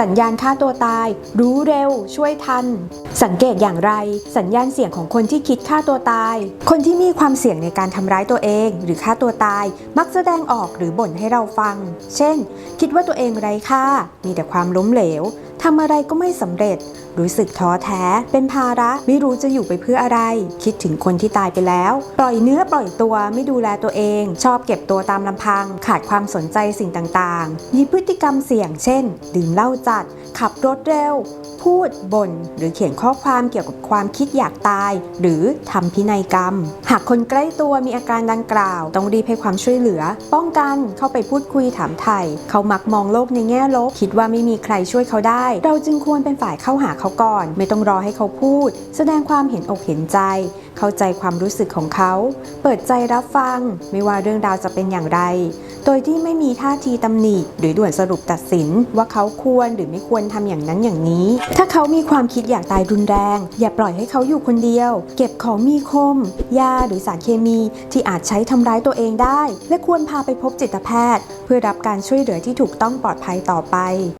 สัญญาณฆ่าตัวตาย รู้เร็ว ช่วยทัน สังเกตอย่างไร สัญญาณเสี่ยงของคนที่คิดฆ่าตัวตาย คนที่มีความเสี่ยงในการทำร้ายตัวเอง หรือฆ่าตัวตาย มักแสดงออกหรือบ่นให้เราฟัง เช่น คิดว่าตัวเองไร้ค่า มีแต่ความล้มเหลวทำอะไรก็ไม่สำเร็จรู้สึกท้อแท้ เป็นภาระไม่รู้จะอยู่ไปเพื่ออะไร คิดถึงคนที่ตายไปแล้ว ปล่อยเนื้อปล่อยตัวไม่ดูแลตัวเอง ชอบเก็บตัวตามลำพัง ขาดความสนใจสิ่งต่างๆ มีพฤติกรรมเสี่ยงเช่น ดื่มเหล้าจัด ขับรถเร็ว พูดบ่นหรือเขียนข้อความเกี่ยวกับความคิดอยากตาย หรือทำพินัยกรรม หากคนใกล้ตัวมีอาการดังกล่าว ต้องรีบให้ความช่วยเหลือ ป้องกันเข้าไปพูดคุยถามไถ่เขามักมองโลกในแง่ลบ คิดว่าไม่มีใครช่วยเขาได้ เราจึงควรเป็นฝ่ายเข้าหาเขาเขาก่อน ไม่ต้องรอให้เขาพูด แสดงความเห็นอกเห็นใจ เข้าใจความรู้สึกของเขา เปิดใจรับฟัง ไม่ว่าเรื่องราวจะเป็นอย่างไร โดยที่ไม่มีท่าทีตำหนิหรือด่วนสรุปตัดสินว่าเขาควรหรือไม่ควรทำอย่างนั้นอย่างนี้ ถ้าเขามีความคิดอยากตายรุนแรง อย่าปล่อยให้เขาอยู่คนเดียว เก็บของมีคม ยาหรือสารเคมีที่อาจใช้ทำร้ายตัวเองได้ และควรพาไปพบจิตแพทย์ เพื่อรับการช่วยเหลือที่ถูกต้องปลอดภัยต่อไป